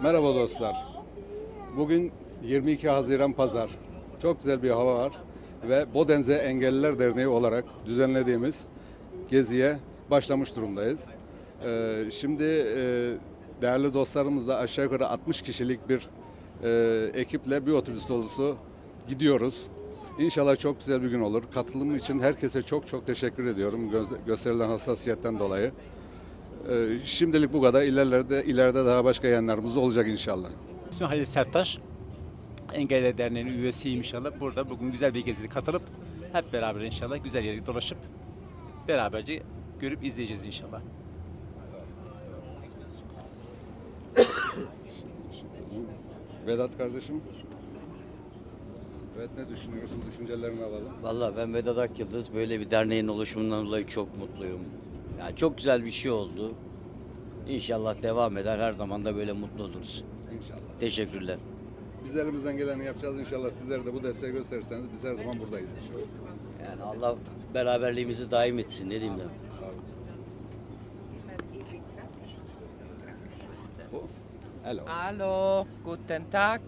Merhaba dostlar. Bugün 22 Haziran Pazar. Çok güzel bir hava var ve Bodenze Engelliler Derneği olarak düzenlediğimiz geziye başlamış durumdayız. Ee, şimdi e, değerli dostlarımızla aşağı yukarı 60 kişilik bir e, ekiple bir otobüs dolusu gidiyoruz. İnşallah çok güzel bir gün olur. Katılım için herkese çok çok teşekkür ediyorum gö- gösterilen hassasiyetten dolayı. Ee, şimdilik bu kadar. İleride ileride daha başka yayınlarımız olacak inşallah. İsmim Halil Serttaş. Engelli Derneği'nin üyesiyim inşallah. Burada bugün güzel bir gezide katılıp hep beraber inşallah güzel yere dolaşıp beraberce görüp izleyeceğiz inşallah. Vedat kardeşim. Evet ne düşünüyorsun? Düşüncelerini alalım. Valla ben Vedat Akyıldız. Böyle bir derneğin oluşumundan dolayı çok mutluyum. Yani çok güzel bir şey oldu. İnşallah devam eder. Her zaman da böyle mutlu oluruz. İnşallah. Teşekkürler. Biz elimizden geleni yapacağız inşallah. Sizler de bu desteği gösterirseniz biz her zaman buradayız inşallah. Yani Allah beraberliğimizi daim etsin. Ne diyeyim ben? Hello. Hallo, guten Tag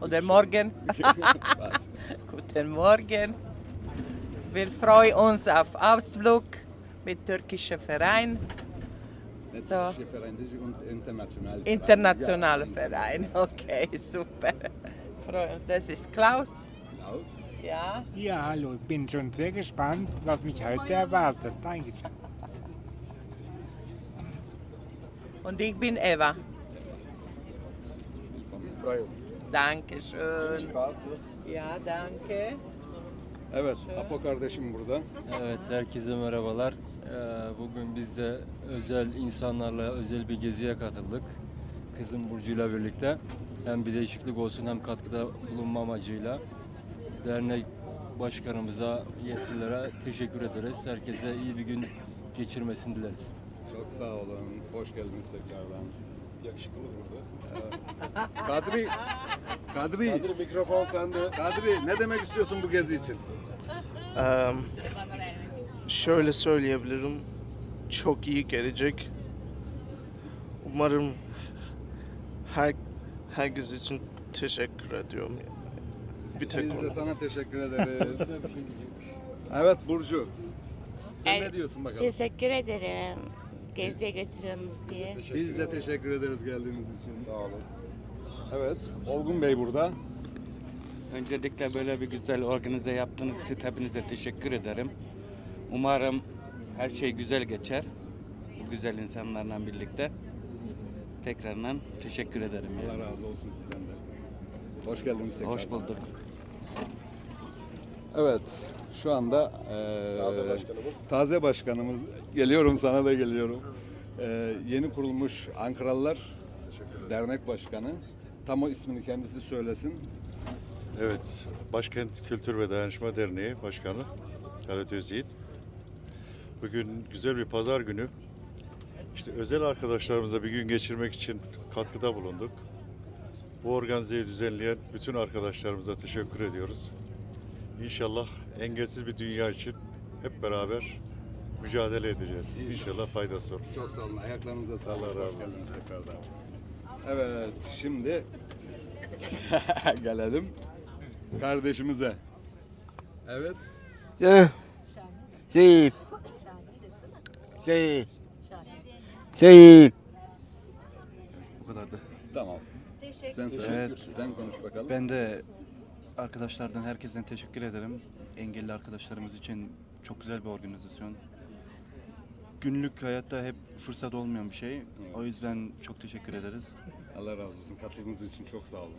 oder Morgen. guten Morgen. Wir freuen uns auf Ausflug mit türkischer Verein. So, international. internationaler Verein. Okay, super. Freuen uns. Das ist Klaus. Klaus. Ja. Ja, hallo, ich bin schon sehr gespannt, was mich heute erwartet. Dankeschön. Und ich bin Eva. Willkommen. Dankeschön. Ja, danke. Evet, Apo kardeşim burada. Evet, herkese merhabalar. Ee, Bugün biz de özel insanlarla özel bir geziye katıldık. Kızım Burcu'yla birlikte. Hem bir değişiklik olsun hem katkıda bulunma amacıyla. Dernek başkanımıza, yetkililere teşekkür ederiz. Herkese iyi bir gün geçirmesini dileriz. Çok sağ olun. Hoş geldiniz tekrardan. Yakışıklımız burada. Kadri. Kadri. Kadri mikrofon sende. Kadri ne demek istiyorsun bu gezi için? Eee, şöyle söyleyebilirim. Çok iyi gelecek. Umarım her herkes için teşekkür ediyorum. Bir tek Biz de sana teşekkür ederiz. evet Burcu. Sen Evet. ne diyorsun bakalım? Teşekkür ederim. Geziye götürüyorsunuz diye. Biz de teşekkür ederiz geldiğiniz için. Sağ olun. Evet, Olgun Bey burada. Öncelikle böyle bir güzel organize yaptığınız için hepinize teşekkür ederim. Umarım her şey güzel geçer. Bu güzel insanlarla birlikte. Tekrardan teşekkür ederim. Allah Yani. razı olsun sizden de. Hoş geldiniz tekrar. Hoş bulduk. Evet, şu anda eee, taze başkanımız, geliyorum sana da geliyorum. Eee, yeni kurulmuş Ankaralılar Dernek Başkanı. Tam o ismini kendisi söylesin. Evet, Başkent Kültür ve Dayanışma Derneği Başkanı Halit Özyiğit. Bugün güzel bir pazar günü. İşte özel arkadaşlarımıza bir gün geçirmek için katkıda bulunduk. Bu organizeyi düzenleyen bütün arkadaşlarımıza teşekkür ediyoruz. İnşallah engelsiz bir dünya için hep beraber mücadele edeceğiz. İnşallah faydası olur. Çok sağ olun, ayaklarınıza sağlık. Allah razı olsun. tekrardan. Evet, şimdi gelelim kardeşimize. Evet, Yeah. Şey. Şey. Şey. Bu kadardı. tamam. Sen söyle, Evet. sen konuş bakalım. Ben de arkadaşlardan herkesten teşekkür ederim. Engelli arkadaşlarımız için çok güzel bir organizasyon. Günlük hayatta hep fırsat olmayan bir şey. O yüzden çok teşekkür ederiz. Allah razı olsun. Katıldığınız için çok sağ olun.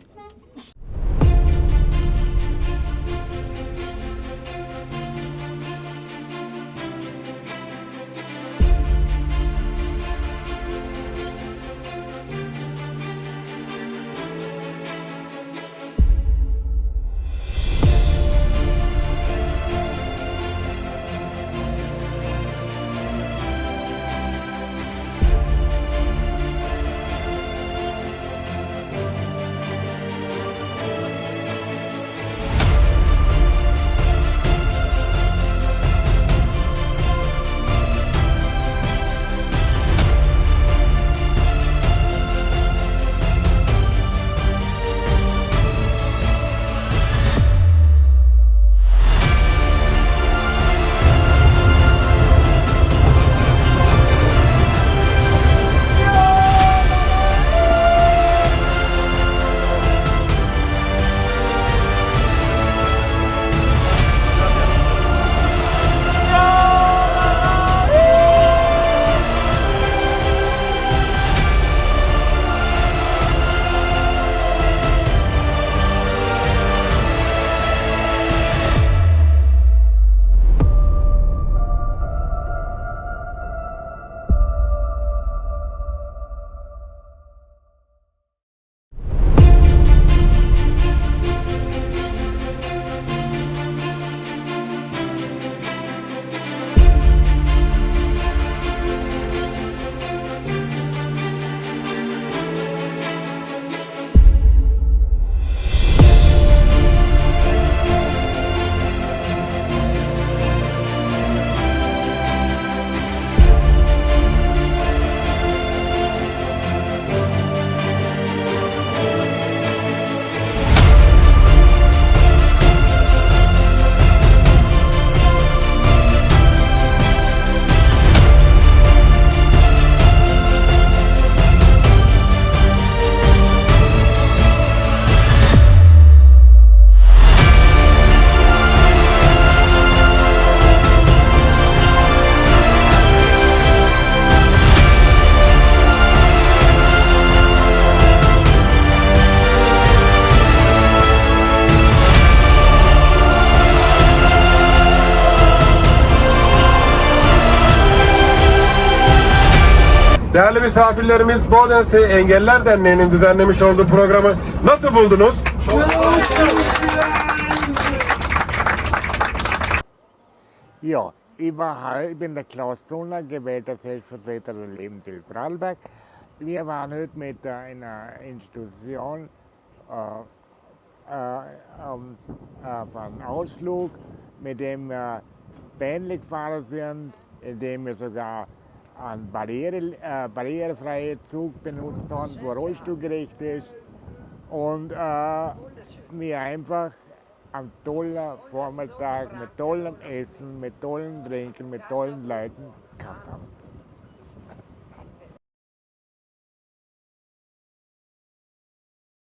Misafirlerimiz Bodense Engeller Derneği'nin düzenlemiş olduğu programı nasıl buldunuz? Ja, ich, war, heu- ich bin der Klaus Brunner, gewählter Selbstvertreter der Lebenshilfe Vorarlberg. Wir waren heute mit äh, einer Institution äh, äh, auf einem Ausflug, mit dem wir Bähnlich gefahren sind, in dem wir sogar einen Barriere, äh, barrierefreien Zug benutzt haben, der rollstuhlgerecht ist. Und äh, wir einfach einen tollen Vormittag mit tollem Essen, mit tollen Trinken, mit tollen Leuten.